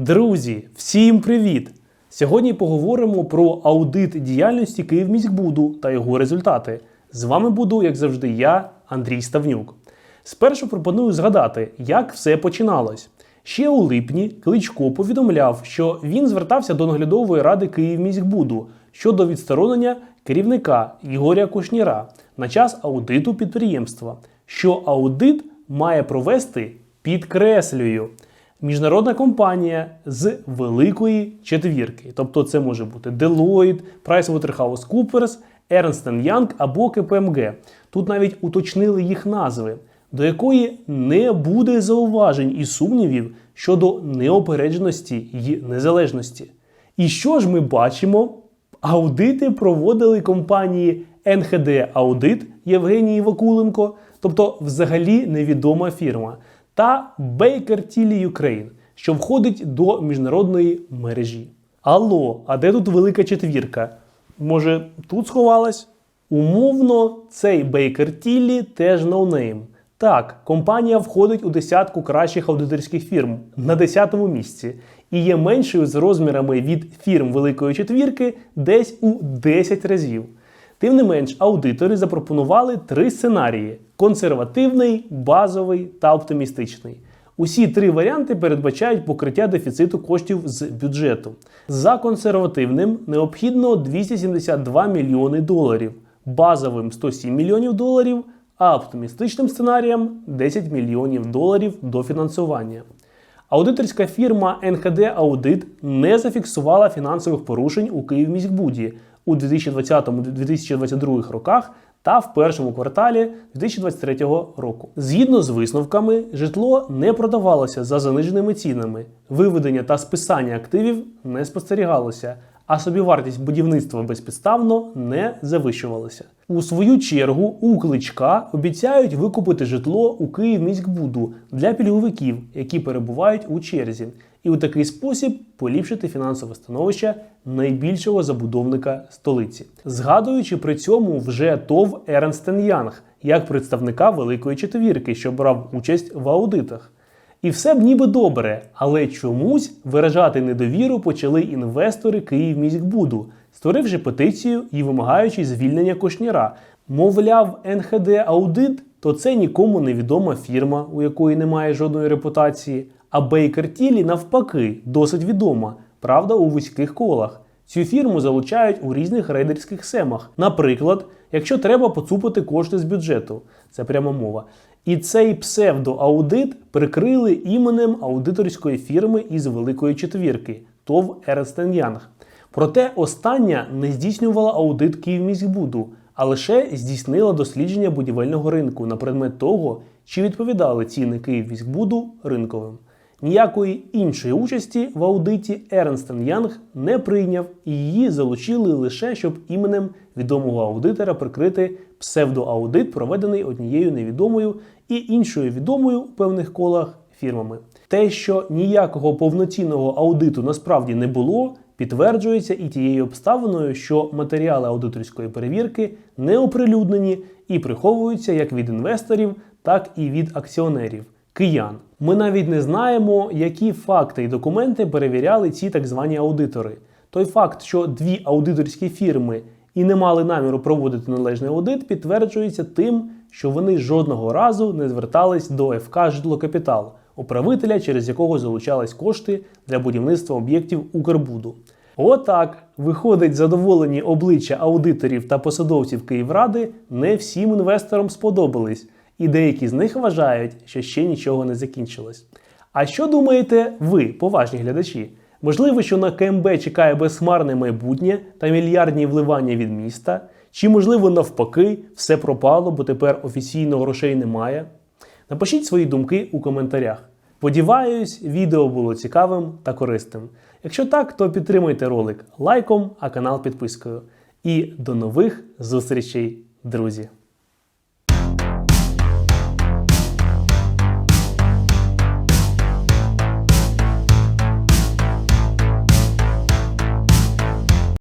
Друзі, всім привіт! Сьогодні поговоримо про аудит діяльності Київміськбуду та його результати. З вами буду, як завжди, я, Андрій Ставнюк. Спершу пропоную згадати, як все починалось. Ще у липні Кличко повідомляв, що він звертався до наглядової ради Київміськбуду щодо відсторонення керівника Ігоря Кушніра на час аудиту підприємства, що аудит має провести підкреслюю міжнародна компанія з великої четвірки. Тобто це може бути Deloitte, PricewaterhouseCoopers, Ernst Young або КПМГ. Тут навіть уточнили їх назви, до якої не буде зауважень і сумнівів щодо неопередженості й незалежності. І що ж ми бачимо? Аудити проводили компанії НХД Аудит Євгенії Вакуленко, тобто взагалі невідома фірма, та Baker Tilly Ukraine, що входить до міжнародної мережі. Алло, а де тут велика четвірка? Може, тут сховалась? Умовно, цей Baker Tilly теж ноунейм. Так, компанія входить у десятку кращих аудиторських фірм на 10-му місці і є меншою з розмірами від фірм Великої четвірки десь у 10 разів. Тим не менш, аудитори запропонували три сценарії: консервативний, базовий та оптимістичний. Усі три варіанти передбачають покриття дефіциту коштів з бюджету. За консервативним необхідно 272 мільйони доларів, базовим 107 мільйонів доларів, а оптимістичним сценарієм 10 мільйонів доларів до фінансування. Аудиторська фірма НХД Аудит не зафіксувала фінансових порушень у Київміськбуді у 2020-2022 роках та в першому кварталі 2023 року. Згідно з висновками, житло не продавалося за заниженими цінами, виведення та списання активів не спостерігалося, а собівартість будівництва безпідставно не завищувалася. У свою чергу у кличка обіцяють викупити житло у Київміськбуду для пільговиків, які перебувають у черзі, і у такий спосіб поліпшити фінансове становище найбільшого забудовника столиці, згадуючи при цьому вже ТОВ Ernst Young як представника Великої Четвірки, що брав участь в аудитах. І все б ніби добре, але чомусь виражати недовіру почали інвестори Київміськбуду, створивши петицію і вимагаючи звільнення Кошніра. Мовляв, НХД Аудит то це нікому невідома фірма, у якої немає жодної репутації. А Бейкер Тілі навпаки досить відома, правда, у вузьких колах. Цю фірму залучають у різних рейдерських семах. Наприклад, якщо треба поцупити кошти з бюджету, це пряма мова. І цей псевдоаудит прикрили іменем аудиторської фірми із Великої Четвірки ТОВ Ernst Young. Проте остання не здійснювала аудит Київміськбуду, а лише здійснила дослідження будівельного ринку на предмет того, чи відповідали ціни Київміськбуду ринковим. Ніякої іншої участі в аудиті Ernst Young не прийняв і її залучили лише, щоб іменем відомого аудитора прикрити псевдоаудит, проведений однією невідомою і іншою відомою у певних колах фірмами. Те, що ніякого повноцінного аудиту насправді не було, підтверджується і тією обставиною, що матеріали аудиторської перевірки не оприлюднені і приховуються як від інвесторів, так і від акціонерів киян. Ми навіть не знаємо, які факти і документи перевіряли ці так звані аудитори. Той факт, що дві аудиторські фірми і не мали наміру проводити належний аудит, підтверджується тим, що вони жодного разу не звертались до ФК «Житлокапітал», управителя, через якого залучались кошти для будівництва об'єктів Укрбуду. Отак виходить задоволені обличчя аудиторів та посадовців Київради не всім інвесторам сподобались і деякі з них вважають, що ще нічого не закінчилось. А що думаєте ви, поважні глядачі? Можливо, що на КМБ чекає безхмарне майбутнє та мільярдні вливання від міста? Чи, можливо, навпаки, все пропало, бо тепер офіційно грошей немає? Напишіть свої думки у коментарях. Сподіваюсь, відео було цікавим та корисним. Якщо так, то підтримуйте ролик лайком, а канал підпискою. І до нових зустрічей, друзі!